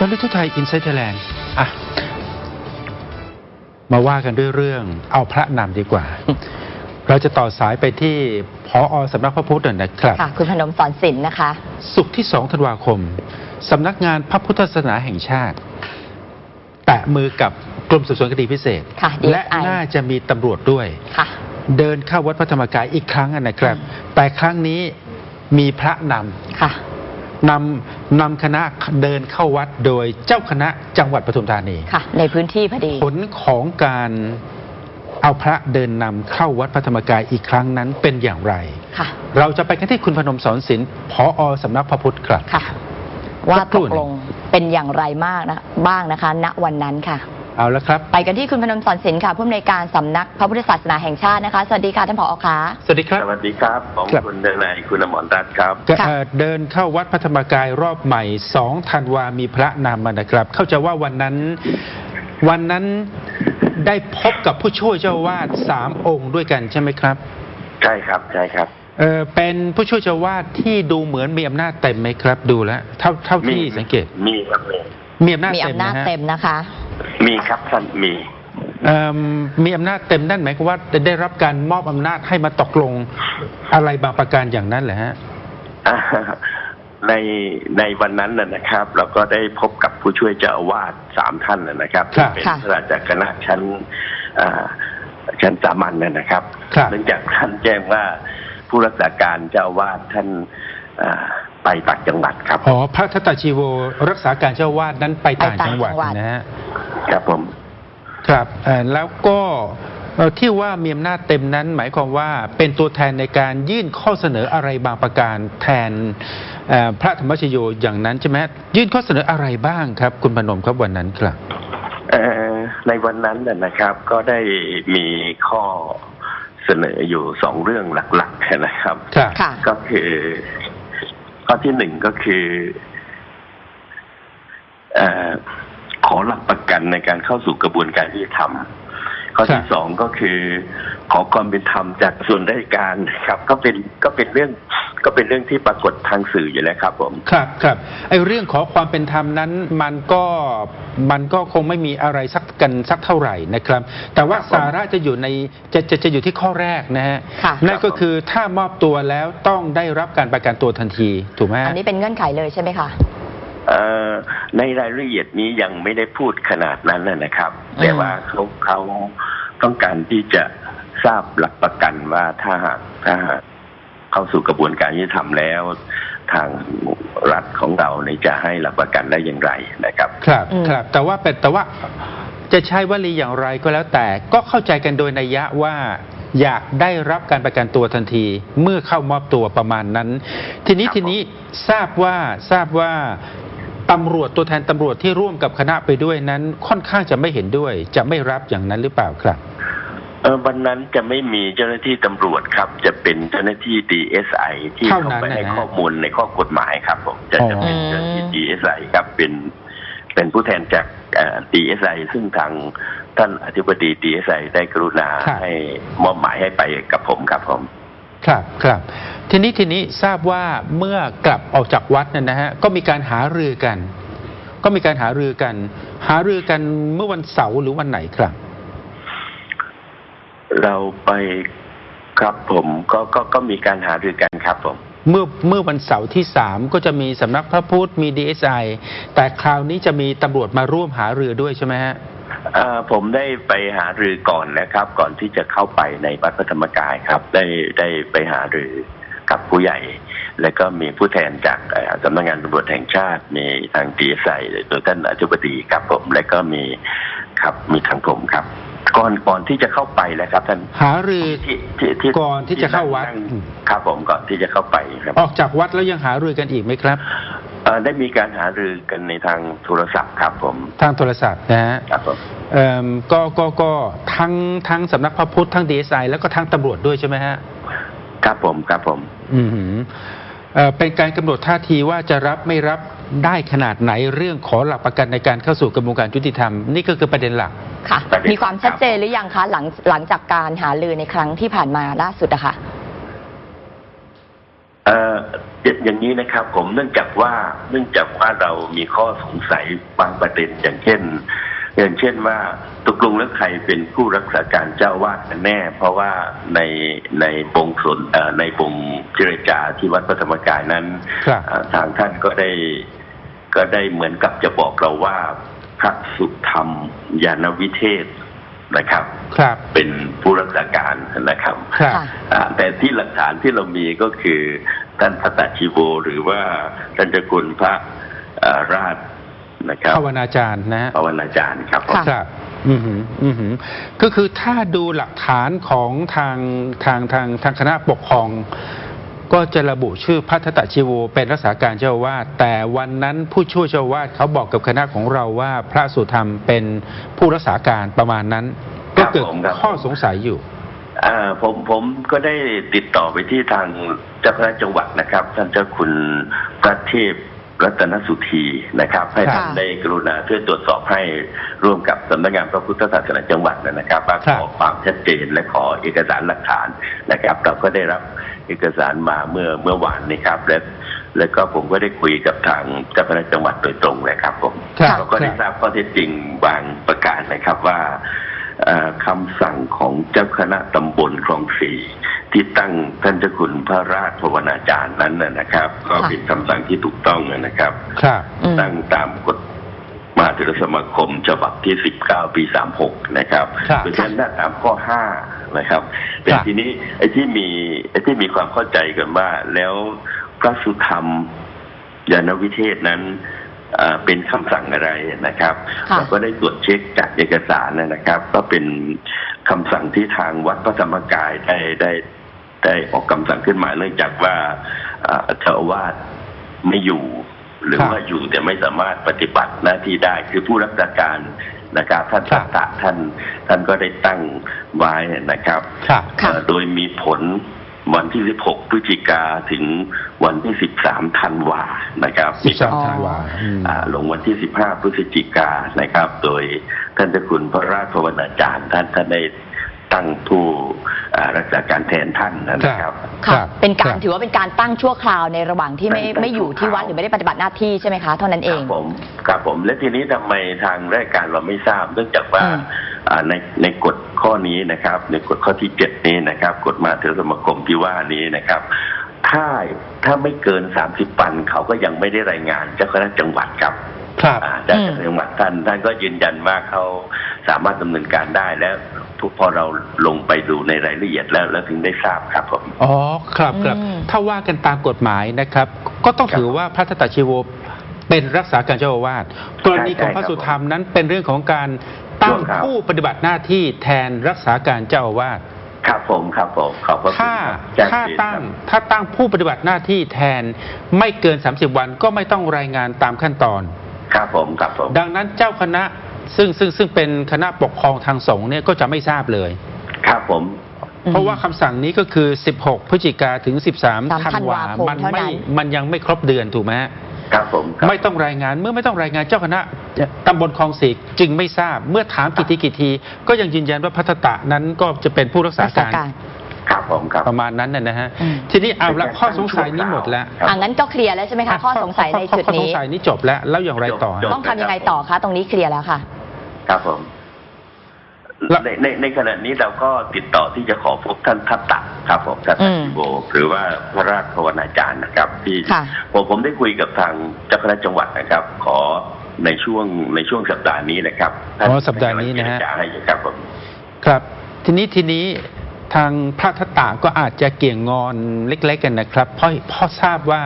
วันนี้ทุกไทยอินไซต์ไทยแลนด์อะ มาว่ากันด้วยเรื่องเอาพระนำดีกว่า เราจะต่อสายไปที่พออสำนักพระพุทธนะครับค่ะคุณพนมสอนศิลป์นะคะศุกร์ที่2ธันวาคมสำนักงานพระพุทธศาสนาแห่งชาติ แตะมือกับกรมสืบสวนคดีพิเศษค่ะ DSI และน่าจะมีตำรวจด้วยค่ะเดินเข้าวัดพระธรรมกายอีกครั้งนะครับ แต่ครั้งนี้มีพระนำค่ะ นำนำคณะเดินเข้าวัดโดยเจ้าคณะจังหวัดปทุมธานีค่ะ ในพื้นที่พอดี ผลของการเอาพระเดินนำเข้าวัดพระธรรมกายอีกครั้งนั้นเป็นอย่างไรค่ะ เราจะไปกันที่คุณพนมสอนศิลป์พออสำนักพระพุทธครับค่ะ ว่าสักคตรู่กหนึ่งลงเป็นอย่างไรมากนะบ้างนะคะ ณวันนั้นค่ะ เอาละครับ ไปกันที่คุณพนมสอนศิลป์ค่ะผู้อำนวยการสำนักพระพุทธศาสนาแห่งชาตินะคะ สวัสดีค่ะท่านผอคะสวัสดีครับ สวัสดีครับผมครับ คุณเดนายคุณอมรรัตน์ครับก็ค่ะเอ่อเดินเข้าวัดพระธรรมกายรอบใหม่สองธันวามีพระนำมานะครับ เข้าใจว่าวันนั้น วันนั้นได้พบกับผู้ช่วยเจ้าวาดสามองค์ด้วยกันใช่ไหมครับใช่ครับใช่ครับ เออเป็นผู้ช่วยเจ้าวาดที่ดูเหมือนมีอำนาจเต็มไหมครับ ดูแล้วเท่าเท่าที่สังเกตมีครับมีมีอำนาจมีเต็มอำนาจนะฮะ เต็มนะคะ มีครับท่านมีเอิ่มมีอำนาจเต็มนั่นหมายความว่าได้รับการมอบอำนาจให้มาตกลงอะไรบางประการอย่างนั้นเหรอฮะ อ่าในในวันนั้นนะนะครับ เราก็ได้พบกับผู้ช่วยเจ้าอาวาสสามท่านนะนะครับครับเป็นค่ะข้าราชการคณะชั้นอ่าชั้นสามัญนะนะครับครับ เนื่องจากท่านแจ้งว่าผู้รักษาการเจ้าอาวาสท่านอ่า ไปต่างจังหวัดครับอ๋อพระทัตตาชีโวรักษาการเจ้าวาดนั้นไปต่างไปต่างจังหวัดจังหวัดนะฮะครับผมครับเอ่อแล้วก็เอ่อที่ว่ามีอำนาจเต็มนั้น หมายความว่าเป็นตัวแทนในการยื่นข้อเสนออะไรบางประการแทนเอ่อพระธรรมชโยอย่างนั้นใช่ไหมฮะยื่นข้อเสนออะไรบ้างครับ คุณพนมครับวันนั้นครับเอ่อในวันนั้นน่ะนะครับก็ได้มีข้อเสนออยู่สองเรื่องหลัก ๆนะครับครับค่ะก็คือ ข้อที่หนึ่งก็คืออขอหลักประกันในการเข้าสู่กระบวนการยุติธรรมข้อที่สองก็คือ ขอความเป็นธรรมจากส่วนราชการครับ ก็เป็นก็เป็นเรื่อง ก็เป็นเรื่องที่ปรากฏทางสื่ออยู่แล้วครับผมครับครับไอ้เรื่องขอความเป็นธรรมนั้นมันก็มันก็คงไม่มีอะไรสักกันสักเท่าไหร่นะครับ แต่ว่าครับผมสาระจะอยู่ในจะจะจะอยู่ที่ข้อแรกนะฮะค่ะนั่นก็คือถ้ามอบตัวแล้วต้องได้รับการประกันตัวทันทีถูกไหมอัฮะนนี้เป็นเงื่อนไขเลยใช่ไหมคะเอ่อในรายละเอียดนี้ยังไม่ได้พูดขนาดนั้นนะนะครับอืมแต่ว่าเขาเขาต้องการที่จะทราบหลักประกันว่าถ้าหากถ้าหาก เข้าสู่กระบวนการยุติธรรมแล้ว ทางรัฐของเราเนี่ยจะให้หลักประกันได้อย่างไรนะครับ ครับอืมครับ แต่ว่าเป็นแต่ว่าจะใช้วลีอย่างไรก็แล้วแต่ก็เข้าใจกันโดยนัยยะว่าอยากได้รับการประกันตัวทันที เมื่อเข้ามอบตัวประมาณนั้น ทีนี้ครับทีนี้ทราบว่าทราบว่าตำรวจตัวแทนตำรวจที่ร่วมกับคณะไปด้วยนั้น ค่อนข้างจะไม่เห็นด้วย จะไม่รับอย่างนั้นหรือเปล่าครับเออ วันนั้นจะไม่มีเจ้าหน้าที่ตำรวจครับ จะเป็นเจ้าหน้าที่ DSI ที่เท่าเข้านั้นไปนะให้ฮะข้อมูลในข้อกฎหมายครับผมจะอ๋อจะเป็นเจ้าหน้าที่ DSI ครับเป็นเป็นผู้แทนจากเอ่อ DSI ซึ่งทางท่านอธิบดี DSI ได้กรุณาให้มอบหมายให้ไปกับผมครับผม ครับครับ ทีนี้ทีนี้ทราบว่าเมื่อกลับออกจากวัดนั่นนะฮะก็มีการหารือกัน ก็มีการหารือกัน หารือกันเมื่อวันเสาร์หรือวันไหนครับ เราไปครับผมก็ก็ก็มีการหารือกันครับผม เมื่อเมื่อวันเสาร์ที่สามก็จะมีสำนักพระพุทธมีดีเอสไอแต่คราวนี้จะมีตำรวจมาร่วมหารือด้วยใช่ไหมฮะเอ่อผมได้ไปหารือก่อนนะครับ ก่อนที่จะเข้าไปในวัดพระธรรมกายครับ ได้ได้ไปหารือกับผู้ใหญ่ แล้วก็มีผู้แทนจากเอ่อสำนักงานตำรวจแห่งชาติ มีทางดีไซโดยท่านอธิบดีครับผม แล้วก็มีครับมีทางผมครับ ก่อนก่อนที่จะเข้าไปแล้วครับท่านหารือที่ที่ที่ก่อนที่จะเข้าวัดนั่งครับผมก่อนที่จะเข้าไปครับ ออกจากวัดแล้วยังหารือกันอีกไหมครับเอ่อได้มีการหารือกันในทางโทรศัพท์ครับผม ทางโทรศัพท์นะฮะครับผมเอิ่มก็ก็ก็ทั้งทั้งสำนักพระพุทธทั้งดีเอสไอแล้วก็ทั้งตำรวจด้วยใช่ไหมฮะครับผมครับผม อืมหือ เอ่อเป็นการกำหนดท่าทีว่าจะรับไม่รับได้ขนาดไหนเรื่องขอหลักประกันในการเข้าสู่กระบวนการยุติธรรม นี่ก็คือประเด็นหลักค่ะประเด็นมีความชัดเจนหรือยังคะหลังหลังจากการหาลือในครั้งที่ผ่านมาล่าสุดอะค่ะเอ่อจะอย่างนี้นะครับ ผมเนื่องจากว่าเนื่องจากว่าเรามีข้อสงสัยบางประเด็นอย่างเช่น อย่างเช่นว่าตกลงแล้วใครเป็นผู้รักษาการเจ้าวาดกันแน่ เพราะว่าในในวงสนเอ่อในวงเจรจาที่วัดพระธรรมกายนั้นครับเอ่อทางท่านก็ได้ก็ได้เหมือนกับจะบอกเราว่าพระสุธรรมยานวิเทศนะครับครับเป็นผู้รักษาการนะครับครับค่ะอ่าแต่ที่หลักฐานที่เรามีก็คือท่านพระตาชีโวหรือว่าท่านเจ้าคุณพระอ่าราช นะครับภาวนาจารย์นะฮะภาวนาจารย์ครับค่ะครับอือหืออือหือก็คือถ้าดูหลักฐานของทางทางทางทางคณะปกครอง ก็จะระบุชื่อพัทตชิโวเป็นรักษาการเจ้าอาวาดแต่วันนั้นผู้ช่วยเจ้าอาวาดเขาบอกกับคณะของเราว่าพระสุธรรมเป็นผู้รักษาการประมาณนั้น ก็เกิดข้อสงสัยอยู่อ่าผมผมก็ได้ติดต่อไปที่ทางเจ้าคณะจังหวัดนะครับ ท่านเจ้าคุณพระเทพ รัตนสุธีนะครับ ให้ท่านค่ะได้กรุณาช่วยตรวจสอบให้ร่วมกับสำนักงานพระพุทธศาสนาจังหวัดนะครับว่าครัขบอความชัดเจนและขอเอกสารหลักฐานนะครับ เราก็ได้รับเอกสารมาเมื่อเมื่อวานนี้ครับและแล้วก็ผมก็ได้คุยกับทางเจ้าคณะจังหวัดโดยตรงเลยครับผมครับเราก็ได้ครับทราบข้อเท็จจริงบางประการนะครับว่าเอ่อ คำสั่งของเจ้าคณะตำบลคลองสี่ที่ตั้งท่านเจ้าคุณพระราชภาวนาจารย์นั้นนะนะครับ ก็เป็นคำสั่งที่ถูกต้องนะครับครับอืมตั้งตามกฎมหาเถรสมาคมฉบับที่ 19 ปี 36 นะครับครับเพราะฉะนั้นตามข้อ 5 นะครับ แต่ครับทีนี้ไอ้ที่มีไอ้ที่มีความเข้าใจกันว่า แล้วพระสุธรรมยานวิเทศนั้น เอ่อเป็นคำสั่งอะไรนะครับค่ะเราก็ได้ตรวจเช็คจากเอกสารนะครับ ก็เป็นคำสั่งที่ทางวัดพระธรรมกายได้ได้ได้ออกคำสั่งขึ้นมาเนื่องจากว่าเอ่อเจ้าอาวาสไม่อยู่ หรือครับว่าอยู่แต่ไม่สามารถปฏิบัติหน้าที่ได้คือผู้รักษาการนะครับท่านครัสับตตะท่านท่านก็ได้ตั้งไว้นะครับครับค่ะเอ่อโดยมีผล วันที่ 16 พฤศจิกาถึงวันที่ 13 ธันวานะครับสิบสามอ๋อธันวาอืมอ่าลงวันที่ 15 พฤศจิกานะครับ โดยท่านเจ้าคุณพระราชภาวนาจารย์ท่านท่านได้ ตั้งผู้อ่ารักษาการแทนท่านนะครับครัค่ะบเป็นกาครรับถือว่าเป็นการตั้งชั่วคราวในระหว่างที่ไม่ตั้งไม่อยู่ที่วัดหชั่วคราวรือไม่ได้ปฏิบัติหน้าที่ใช่ไหมคะเท่านั้นเอคงรับผมครับผมและทีนี้ทำไมทางรายการเราไม่ทราบเนื่องจากว่าอืมอ่าในในกฎข้อนี้นะครับ ในกฎข้อที่เจ็ดนี้นะครับ กฎมหาเถรสมาคมที่ว่านี้นะครับ ถ้าถ้าไม่เกินสามสิบวันเขาก็ยังไม่ได้รายงานเจ้าคณะจังหวัดครับ ครับอ่าเจ้าคณะจังหวัดท่านท่านก็ยืนยันว่าเขาสามารถดำเนินการได้แล้วทุกพอเราลงไปดูในรายละเอียดแล้วแล้วถึงได้ทราบครับผมอ๋อครับครับอืมถ้าว่ากันตามกฎหมายนะครับ ก็ต้องถือว่าพระทัตตชิโวเป็นรักษาการเจ้าอาวาสกรณีของพระสุธรรมนั้นเป็นเรื่องของการตั้งครับผู้ปฏิบัติหน้าที่แทนรักษาการเจ้าอาวาสครับผมครับผมขอบพระคุณถ้าครับแจ้งถ้าเรียนตั้งครับถ้าตั้งผู้ปฏิบัติหน้าที่แทนไม่เกิน 30 วันก็ไม่ต้องรายงานตามขั้นตอน ครับผมครับผม ดังนั้นเจ้าคณะซึ่งซึ่งซึ่งเป็นคณะปกครองทางสงฆ์เนี่ยก็จะไม่ทราบเลย ครับผมอืมเพราะว่าคำสั่งนี้ก็คือ 16 พฤศจิกาถึง 13สามธันธันวาวาคมมันเท่านั้ไม่นมันยังไม่ครบเดือนถูกไหมฮะ ครับผมครับ ไม่ต้องรายงานเมื่อไม่ต้องรายงานเจ้าคณะตำบลคลองสีจึงไม่ทราบเมื่อถามกี่ทีกี่ที ก็ยังยืนยันว่าพัฒตะนั้นก็จะเป็นผู้รักษารักษาการการ ครับผมครับ ประมาณนั้นน่ะนะฮะอืมทีนี้เอาละข้อสงสัยนี้หมดแล้วครับอ่างั้นก็เคลียร์แล้วใช่ไหมคะข้อสงสัยในจุดข้อสงนี้สัยนี้จบแล้วแล้วอย่างไรต่อจบต้องทำยังไงต่อคะ ตรงนี้เคลียร์แล้วค่ะ ครับผม แล้ว ในในในขณะนี้เราก็ติดต่อที่จะขอพบท่านทัตตะครับผมทัตอืตะมชิโบหรือว่าพระราชภาวนาจารย์นะครับ ที่ค่ะ ผมผมได้คุยกับทางเจ้าคณะจังหวัดนะครับ ขอในช่วงในช่วงสัปดาห์นี้นะครับอ๋อสัปดาห์นี้นะฮะจรจาให้อยู่ครับผม ครับ ทีนี้ทีนี้ ทางพระทัตตาก็อาจจะเกี่ยงงอนเล็ก ๆ กันนะครับเพราะเพราะทราบว่า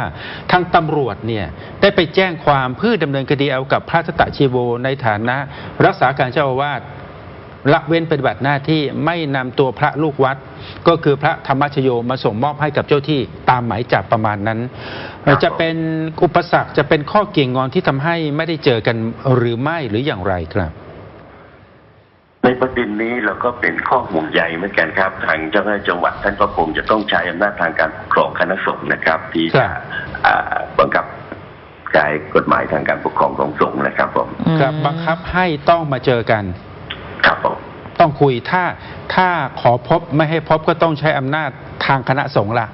ทางตำรวจเนี่ยได้ไปแจ้งความเพื่อดำเนินคดีเอากับพระทัตตาชีโวในฐานะ รักษาการเจ้าอาวาสละเว้นปฏิบัติหน้าที่ไม่นำตัวพระลูกวัด ก็คือพระธรรมชโยมาส่งมอบให้กับเจ้าที่ตามหมายจับประมาณนั้น จะเป็นอุปสรรคจะเป็นข้อเกี่ยงงอนที่ทำให้ไม่ได้เจอกันหรือไม่หรืออย่างไรครับ ในประเด็นนี้เราก็เป็นข้อห่วงใยเหมือนกันครับ ทางเจ้าหน้าที่จังหวัดท่านก็คงจะต้องใช้อำนาจทางการปกครองคณะสงฆ์นะครับ ที่ครัจะบอ่าบังคับใช้กฎหมายทางการปกครองของสงฆ์นะครับผมครับบังคับให้ต้องมาเจอกัน ครับผมต้องคุยถ้าถ้าขอพบไม่ให้พบก็ต้องใช้อำนาจทางคณะสงฆ์ละ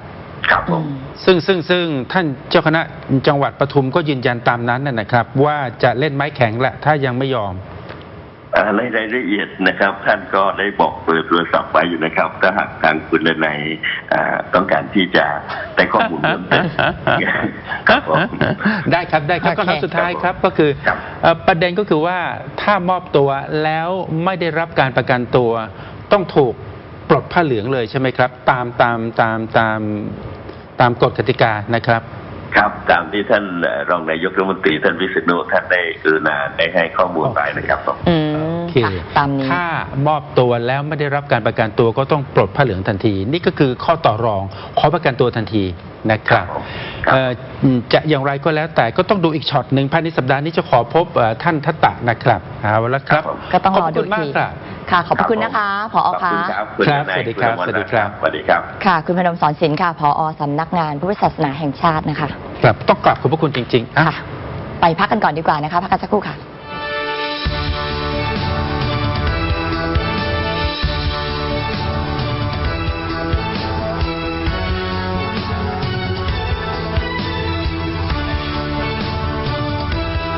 ครับผมซึ่งซึ่งซึ่งท่านเจ้าคณะจังหวัดปทุมก็ยืนยันตามนั้นนะนะครับ ว่าจะเล่นไม้แข็งแหละถ้ายังไม่ยอมอ่า ในรายละเอียดนะครับ ท่านก็ได้บอกเปิดโทรศัพท์ไว้อยู่นะครับ ถ้าหากทางคุณเลนัยอ่าต้องการที่จะได้ข้อมูลเพิ่มเติมครับผมได้ครับได้ครับโอเคคำถามสุดท้ายครับก็คือครับเอ่อประเด็นก็คือว่าถ้ามอบตัวแล้วไม่ได้รับการประกันตัว ต้องถูกปลดผ้าเหลืองเลยใช่ไหมครับ ตามตามตามตามตามกฎกติกานะครับ ครับตามที่ท่านรองนายกรัฐมนตรีท่านวิษณุท่านได้กรุณาได้ให้ข้อมูลไปนะครับผม อืม ตามนี้ถ้ามอบตัวแล้วไม่ได้รับการประกันตัวก็ต้องปลดผ้าเหลืองทันที นี่ก็คือข้อต่อรองขอประกันตัวทันทีนะครับครับผมครับเอ่อจะอย่างไรก็แล้วแต่ก็ต้องดูอีกช็อตหนึ่งภายในสัปดาห์นี้จะขอพบเอ่อท่านทัตตะนะครับเอาละครับครับผมก็ต้องรอดูขบคุณมากทีครับค่ะขอบพระคุณนะคะผอขอบคะคุณครับคุณครับนายสวัสดีครับณอมสวัสดีครับสวัสดีครับค่ะ คุณพนมสอนศิลป์ค่ะผอสำนักงานพุทธศาสนาแห่งชาตินะคะครับต้องกลับขอบพระคุณจริงๆอะค่ะไปพักกันก่อนดีกว่านะคะพักกันสักครู่ค่ะ